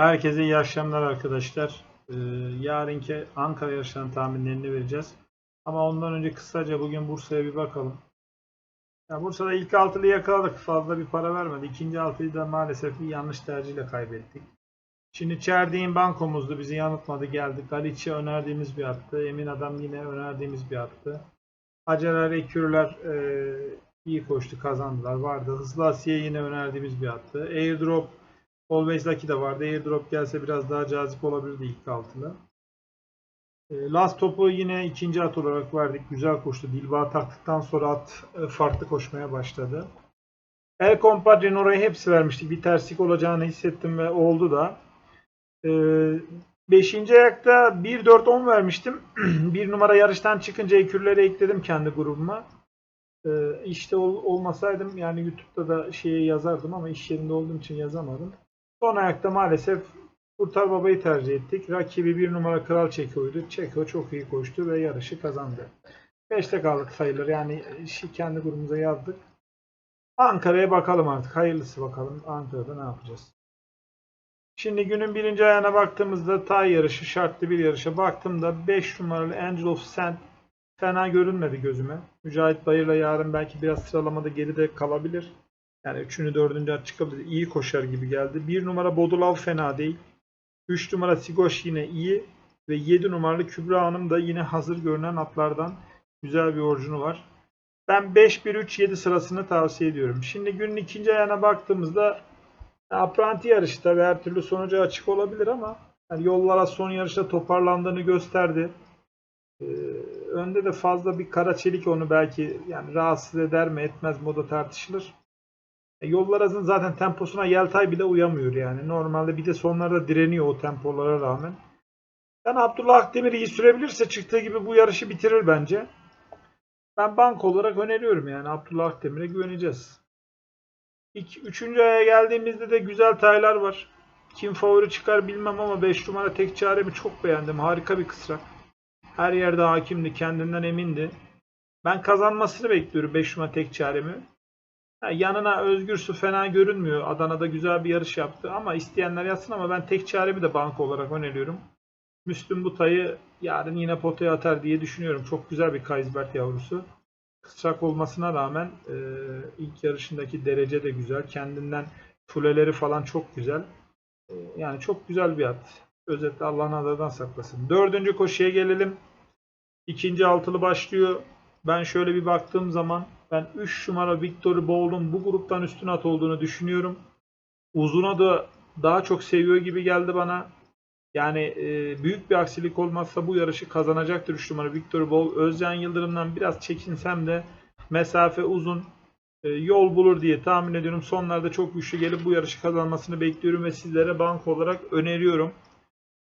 Herkese iyi akşamlar arkadaşlar. Ee, yarınki Ankara yarışlarının tahminlerini vereceğiz. Ama ondan önce kısaca bugün Bursa'ya bir bakalım. Ya Bursa'da ilk altılıyı yakaladık. Fazla bir para vermedi. İkinci altıyı da maalesef bir yanlış tercihle kaybettik. Şimdi Çerdiğin bankomuzdu. Bizi yanıltmadı geldi. Galicia önerdiğimiz bir attı. Emin Adam yine önerdiğimiz bir attı. Hacerer Ekürler e, iyi koştu kazandılar. Vardı. Hızlı Asiye yine önerdiğimiz bir attı. Airdrop Always Lucky de vardı. Airdrop gelse biraz daha cazip olabilirdi ilk altılı. E, Last topu yine ikinci at olarak verdik. Güzel koştu. Dilba taktıktan sonra at e, farklı koşmaya başladı. El Compadre'nin orayı hepsi vermiştik. Bir terslik olacağını hissettim ve oldu da. E, beşinci ayakta 1-4-10 vermiştim. bir numara yarıştan çıkınca ekürleri ekledim kendi grubuma. E, işte ol, olmasaydım yani YouTube'da da şeye yazardım ama iş yerinde olduğum için yazamadım. Son ayakta maalesef Kurtar Baba'yı tercih ettik. Rakibi bir numara Kral Çeko'ydu. Çeko çok iyi koştu ve yarışı kazandı. 5'te kaldık sayılır. Yani işi kendi grubumuza yazdık. Ankara'ya bakalım artık. Hayırlısı bakalım. Ankara'da ne yapacağız? Şimdi günün birinci ayağına baktığımızda tay yarışı, şartlı bir yarışa baktığımda 5 numaralı Angel of Sand fena görünmedi gözüme. Mücahit Bayır'la yarın belki biraz sıralamada geride kalabilir. Yani 3'ünü 4'üncü at çıkabilir. İyi koşar gibi geldi. 1 numara Bodulav fena değil. 3 numara Sigoş yine iyi. Ve 7 numaralı Kübra Hanım da yine hazır görünen atlardan güzel bir orijini var. Ben 5-1-3-7 sırasını tavsiye ediyorum. Şimdi günün ikinci ayağına baktığımızda apranti yarışı tabii her türlü sonucu açık olabilir ama yani yollara son yarışta toparlandığını gösterdi. Ee, önde de fazla bir kara çelik onu belki yani rahatsız eder mi etmez moda tartışılır. E, Yollara'nın zaten temposuna Yeltay bile uyamıyor yani. Normalde bir de sonlarda direniyor o tempolara rağmen. Yani Abdullah Akdemir iyi sürebilirse çıktığı gibi bu yarışı bitirir bence. Ben bank olarak öneriyorum yani Abdullah Akdemir'e güveneceğiz. İlk, üçüncü aya geldiğimizde de güzel taylar var. Kim favori çıkar bilmem ama 5 numara tek çaremi çok beğendim. Harika bir kısrak. Her yerde hakimdi, kendinden emindi. Ben kazanmasını bekliyorum 5 numara tek çaremi. Yanına Özgür Su fena görünmüyor. Adana'da güzel bir yarış yaptı ama isteyenler yazsın ama ben tek çaremi de banka olarak öneriyorum. Müslüm Butay'ı yarın yine potaya atar diye düşünüyorum. Çok güzel bir Kaysbert yavrusu. Kısrak olmasına rağmen e, ilk yarışındaki derece de güzel. Kendinden fuleleri falan çok güzel. E, yani çok güzel bir at. Özetle Allah nazardan saklasın. Dördüncü koşuya gelelim. İkinci altılı başlıyor. Ben şöyle bir baktığım zaman ben 3 numara Victor Bowl'un bu gruptan üstün at olduğunu düşünüyorum. Uzuna da daha çok seviyor gibi geldi bana. Yani e, büyük bir aksilik olmazsa bu yarışı kazanacaktır 3 numara Victor Bowl. Özcan Yıldırım'dan biraz çekinsem de mesafe uzun e, yol bulur diye tahmin ediyorum. Sonlarda çok güçlü gelip bu yarışı kazanmasını bekliyorum ve sizlere bank olarak öneriyorum.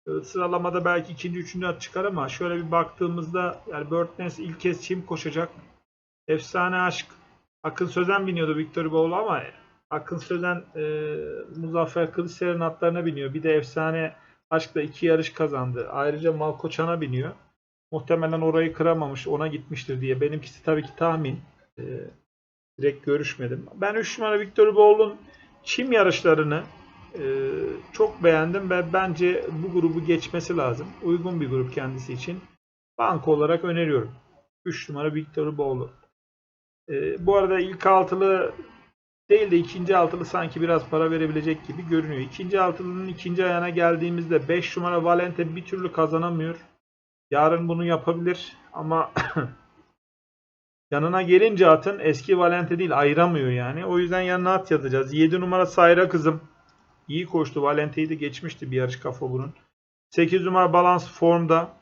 E, sıralamada belki ikinci, üçüncü at çıkar ama şöyle bir baktığımızda yani Birdness ilk kez çim koşacak. Efsane aşk. Akın Sözen biniyordu Victor Bowl ama Akın Sözen e, Muzaffer Kılıçser'in atlarına biniyor. Bir de efsane aşkla iki yarış kazandı. Ayrıca Malkoçan'a biniyor. Muhtemelen orayı kıramamış, ona gitmiştir diye. Benimkisi tabii ki tahmin. E, direkt görüşmedim. Ben 3 numara Victor Bowl'un çim yarışlarını e, çok beğendim ve bence bu grubu geçmesi lazım. Uygun bir grup kendisi için. Banka olarak öneriyorum. 3 numara Victor Bowl'u. E, bu arada ilk altılı değil de ikinci altılı sanki biraz para verebilecek gibi görünüyor. İkinci altılının ikinci ayağına geldiğimizde 5 numara Valente bir türlü kazanamıyor. Yarın bunu yapabilir ama yanına gelince atın eski Valente değil ayıramıyor yani. O yüzden yanına at yatacağız. 7 numara Sayra kızım. İyi koştu. Valente'yi de geçmişti bir yarış kafa bunun. 8 numara Balance formda.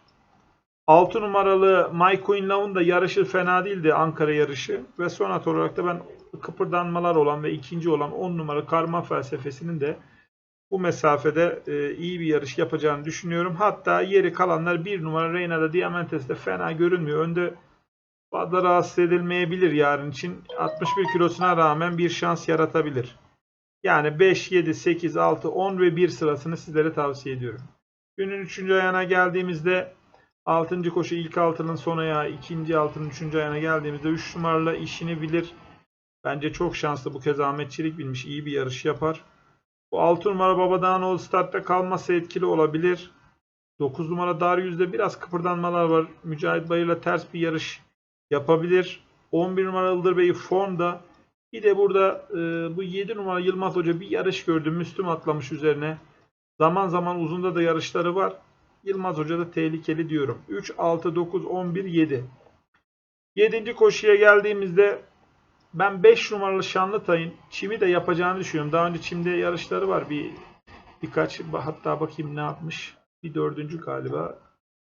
6 numaralı Queen Love'un da yarışı fena değildi Ankara yarışı. Ve son at olarak da ben kıpırdanmalar olan ve ikinci olan 10 numara karma felsefesinin de bu mesafede e, iyi bir yarış yapacağını düşünüyorum. Hatta yeri kalanlar 1 numara Reyna'da Diamantes'te fena görünmüyor. Önde fazla rahatsız edilmeyebilir yarın için. 61 kilosuna rağmen bir şans yaratabilir. Yani 5, 7, 8, 6, 10 ve 1 sırasını sizlere tavsiye ediyorum. Günün 3. ayağına geldiğimizde 6. koşu ilk altının son ayağı, 2. altının 3. ayağına geldiğimizde 3 numaralı işini bilir. Bence çok şanslı bu kez Ahmet Çelik bilmiş. iyi bir yarış yapar. Bu 6 numara Babadağanoğlu startta kalması etkili olabilir. 9 numara Daryüz'de biraz kıpırdanmalar var. Mücahit Bayır'la ters bir yarış yapabilir. 11 numara Ildır Bey'i formda. Bir de burada e, bu 7 numara Yılmaz Hoca bir yarış gördüm. Müslüm atlamış üzerine. Zaman zaman uzunda da yarışları var. Yılmaz Hoca da tehlikeli diyorum. 3, 6, 9, 11, 7. 7. koşuya geldiğimizde ben 5 numaralı Şanlıtay'ın çimi de yapacağını düşünüyorum. Daha önce çimde yarışları var. Bir birkaç hatta bakayım ne yapmış. Bir dördüncü galiba.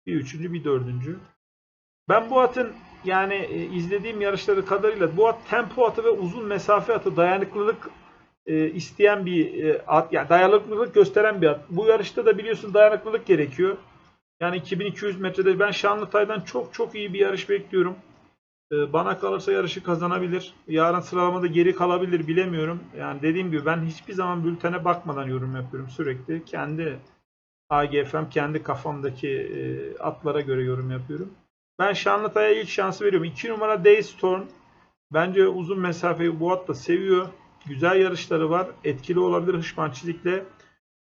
Bir üçüncü, bir dördüncü. Ben bu atın yani e, izlediğim yarışları kadarıyla bu at tempo atı ve uzun mesafe atı dayanıklılık e, isteyen bir e, at. Yani dayanıklılık gösteren bir at. Bu yarışta da biliyorsun dayanıklılık gerekiyor. Yani 2200 metrede ben Şanlıtay'dan çok çok iyi bir yarış bekliyorum. E, bana kalırsa yarışı kazanabilir. Yarın sıralamada geri kalabilir bilemiyorum. Yani dediğim gibi ben hiçbir zaman bültene bakmadan yorum yapıyorum sürekli. Kendi AGF'm kendi kafamdaki e, atlara göre yorum yapıyorum. Ben Şanlıtay'a ilk şansı veriyorum. 2 numara Daystorm. Bence uzun mesafeyi bu at da seviyor. Güzel yarışları var. Etkili olabilir hışmançilikle.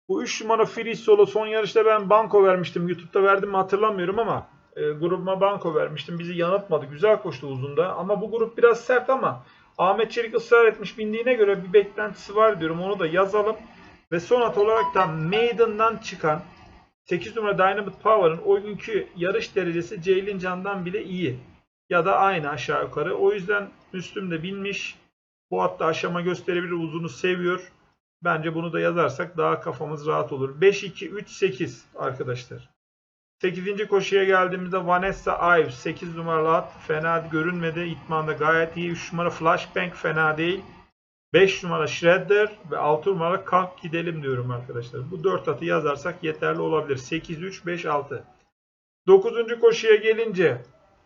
Bu 3 numara Free Solo son yarışta ben banko vermiştim. YouTube'da verdim mi hatırlamıyorum ama e, grubuma banko vermiştim. Bizi yanıltmadı. Güzel koştu uzunda. Ama bu grup biraz sert ama Ahmet Çelik ısrar etmiş bindiğine göre bir beklentisi var diyorum. Onu da yazalım. Ve son at olarak da Maiden'dan çıkan 8 numara Dynamite Power'ın o günkü yarış derecesi Ceylin Can'dan bile iyi. Ya da aynı aşağı yukarı. O yüzden Müslüm de binmiş. Bu hatta aşama gösterebilir. Uzunu seviyor. Bence bunu da yazarsak daha kafamız rahat olur. 5, 2, 3, 8 arkadaşlar. 8. koşuya geldiğimizde Vanessa Ives 8 numaralı at fena görünmedi. İtmanda gayet iyi. 3 numara Flashbang fena değil. 5 numara Shredder ve 6 numara Kalk gidelim diyorum arkadaşlar. Bu 4 atı yazarsak yeterli olabilir. 8, 3, 5, 6. 9. koşuya gelince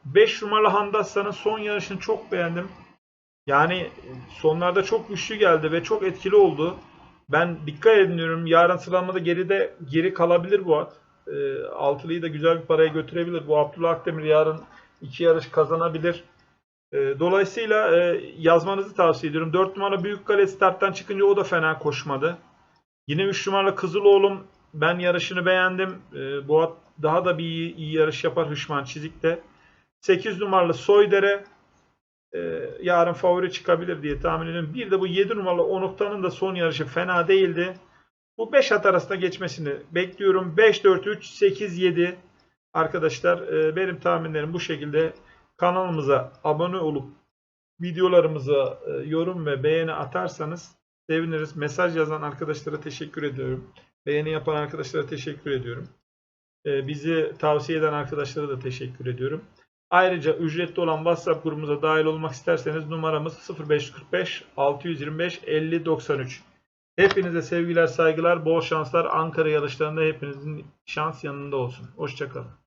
5 numaralı Handassa'nın son yarışını çok beğendim. Yani sonlarda çok güçlü geldi ve çok etkili oldu. Ben dikkat ediyorum. Yarın sıralamada geride geri kalabilir bu at. E, altılıyı da güzel bir paraya götürebilir. Bu Abdullah Akdemir yarın iki yarış kazanabilir. E, dolayısıyla e, yazmanızı tavsiye ediyorum. 4 numara Büyükkale starttan çıkınca o da fena koşmadı. Yine 3 numara Kızıloğlum ben yarışını beğendim. E, bu at daha da bir iyi, iyi yarış yapar Hışman Çizik'te. 8 numaralı Soydere e, yarın favori çıkabilir diye tahmin ediyorum. Bir de bu 7 numaralı Onukta'nın da son yarışı fena değildi. Bu 5 at arasında geçmesini bekliyorum. 5, 4, 3, 8, 7 arkadaşlar e, benim tahminlerim bu şekilde. Kanalımıza abone olup videolarımıza e, yorum ve beğeni atarsanız seviniriz. Mesaj yazan arkadaşlara teşekkür ediyorum. Beğeni yapan arkadaşlara teşekkür ediyorum. E, bizi tavsiye eden arkadaşlara da teşekkür ediyorum. Ayrıca ücretli olan WhatsApp grubumuza dahil olmak isterseniz numaramız 0545 625 50 93. Hepinize sevgiler, saygılar, bol şanslar. Ankara yarışlarında hepinizin şans yanında olsun. Hoşçakalın.